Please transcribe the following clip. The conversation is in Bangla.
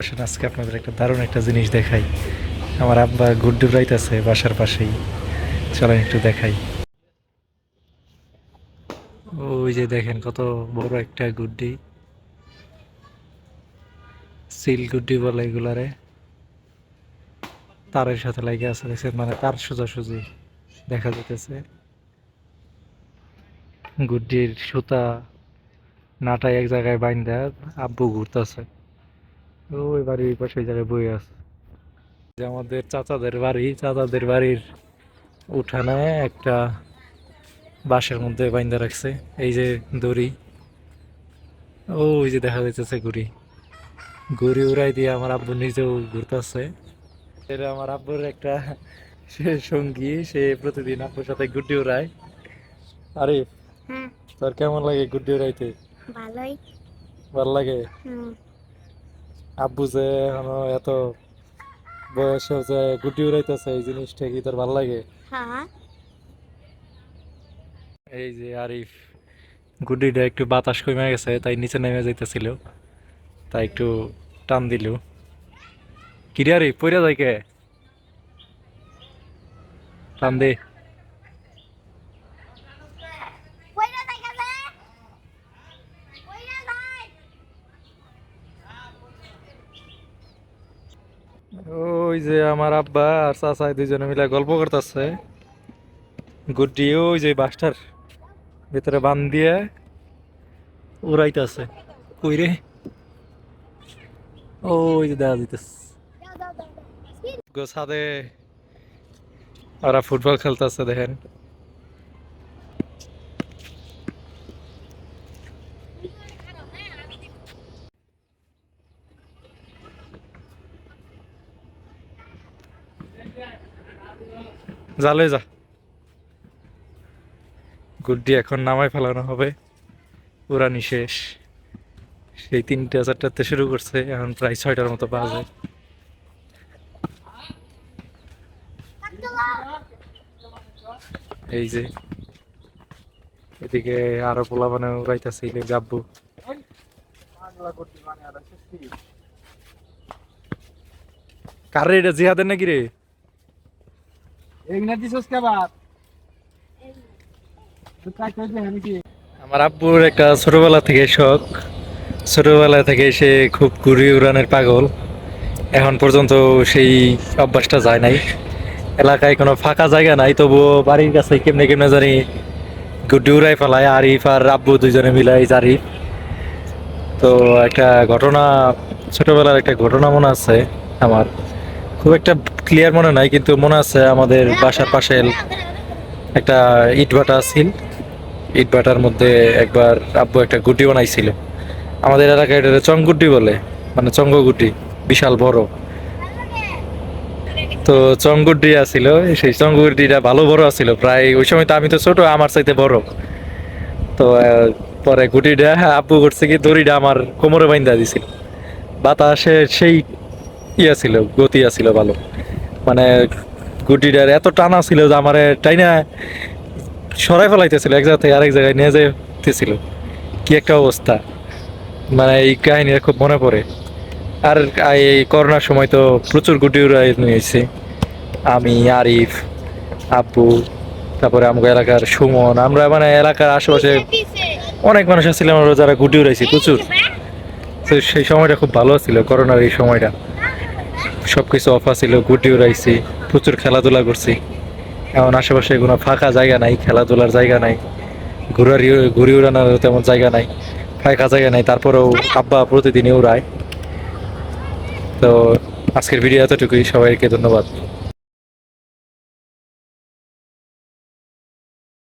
আসেন আজকে আপনাদের একটা দারুণ একটা জিনিস দেখাই। আমার আব্বা গুড্ডু রাইতেছে বাসার পাশেই। চলেন একটু দেখাই। ওই যে দেখেন কত বড় একটা গুড্ডি। সিল গুড্ডি বলে এগুলারে। তারের সাথে লাগে আছে, দেখছেন? মানে তার সোজাসুজি দেখা যেতেছে গুড্ডির সুতা নাটাই এক জায়গায় বাইন্দা, আব্বু ঘুরতেছে। ওই বাড়ির ওই পাশে ওই জায়গায় বই আছে। যে আমাদের চাচাদের বাড়ি চাচাদের বাড়ির উঠানে একটা বাঁশের মধ্যে বাইন্দা রাখছে এই যে দড়ি। ও ওই যে দেখা যাইতেছে ঘুড়ি। ঘুড়ি উড়াই দিয়ে আমার আব্বু নিজেও ঘুরতেছে। এটা আমার আব্বুর একটা সে সঙ্গী সে প্রতিদিন আব্বুর সাথে গুড্ডি উড়ায়। আরে হ্যাঁ। তোর কেমন লাগে গুড্ডি উড়াইতে? ভালোই। ভালো লাগে? হুম। আব্বু যে এত বয়সে যে গুড্ডি উড়াইতেছে এই জিনিসটা কি তোর ভালো লাগে? হ্যাঁ। এই যে আরিফ গুড্ডিটা একটু বাতাস কমে গেছে তাই নিচে নেমে যাইতেছিল। তাই একটু টান দিল। কিরে আরিফ পইরা যায় কে? টান দে। ওই যে আমার আব্বা আর চাচা দুইজনে মিলে গল্প করতেছে। গুড্ডি, ওই যে বাসটার ভিতরে বান দিয়ে উড়াইতেছে। কই রে? ওই যে দেখা যাইতেছে। ছাদে ওরা ফুটবল খেলতেছে দেখেন। জালে যা। গুড্ডি, এখন নামায় ফেলানো হবে। উড়ানি শেষ। সেই তিনটা চারটাতে শুরু করছে, এখন প্রায় ছয়টার মতো বাজে। এই যে, এদিকে আরও পোলা মানে উড়াইতেছে এই যে গাব্বু কারে এটা জিহাদের নাকি রে এগনা দিছস কে বাত তুই কাজ করছিস আমি কি আমার আব্বুর একটা ছোটবেলা থেকে শখ। ছোটবেলা থেকে সে খুব ঘুরি উড়ানের পাগল। এখন পর্যন্ত সেই অভ্যাসটা যায় নাই। এলাকায় কোনো ফাঁকা জায়গা নাই, তবুও বাড়ির কাছে কেমনে কেমনে জানি গুড্ডি উড়াই ফেলায়, আরিফ আর আব্বু দুজনে মিলাই জারিফ তো একটা ঘটনা, ছোটবেলার একটা ঘটনা মনে আছে আমার। খুব একটা ক্লিয়ার মনে নাই, কিন্তু মনে আছে আমাদের বাসার পাশে একটা ইটভাটা ছিল ইট ভাটার মধ্যে একবার আব্বু একটা গুটি বানাইছিল। আমাদের এলাকায় এটা চংগুটি বলে মানে চঙ্গগুটি, বিশাল বড়। তো চংগুটি আছিল, সেই চংগুটিটা ভালো বড় আছিল, প্রায় ওই সময় তো আমি তো ছোট, আমার চাইতে বড়। তো পরে গুটিটা আব্বু করছে কি, দড়িটা আমার কোমরে বাইন্দা দিছিল। বাতাসে সেই ইয়া ছিল, গতি আছিল ভালো। মানে গুটিটার এত টানা ছিল যে আমার টাইনা সরাই ফেলাইতেছিল, এক জায়গা থেকে আরেক জায়গায় নিয়ে যেতেছিল কি একটা অবস্থা। মানে এই কাহিনীটা খুব মনে পড়ে। আর এই করোনার সময় তো প্রচুর গুটি উড়াই নিয়েছি। আমি, আরিফ, আব্বু, তারপরে আমাদের এলাকার সুমন, আমরা মানে এলাকার আশেপাশে অনেক মানুষ আসছিলাম আমরা যারা গুটি উড়াইছি প্রচুর। তো সেই সময়টা খুব ভালো ছিল, করোনার এই সময়টা। সব কিছু অফার ছিল গুটি উড়াইছি, প্রচুর খেলাধুলা করছি। এমন আশেপাশে কোনো ফাঁকা জায়গা নাই, খেলাধুলার জায়গা নাই, ঘুরার ঘুরি উড়ানোর তেমন জায়গা নাই, ফাঁকা জায়গা নাই, তারপরেও আব্বা প্রতিদিনই উড়ায়। তো আজকের ভিডিও এতটুকুই, সবাইকে ধন্যবাদ।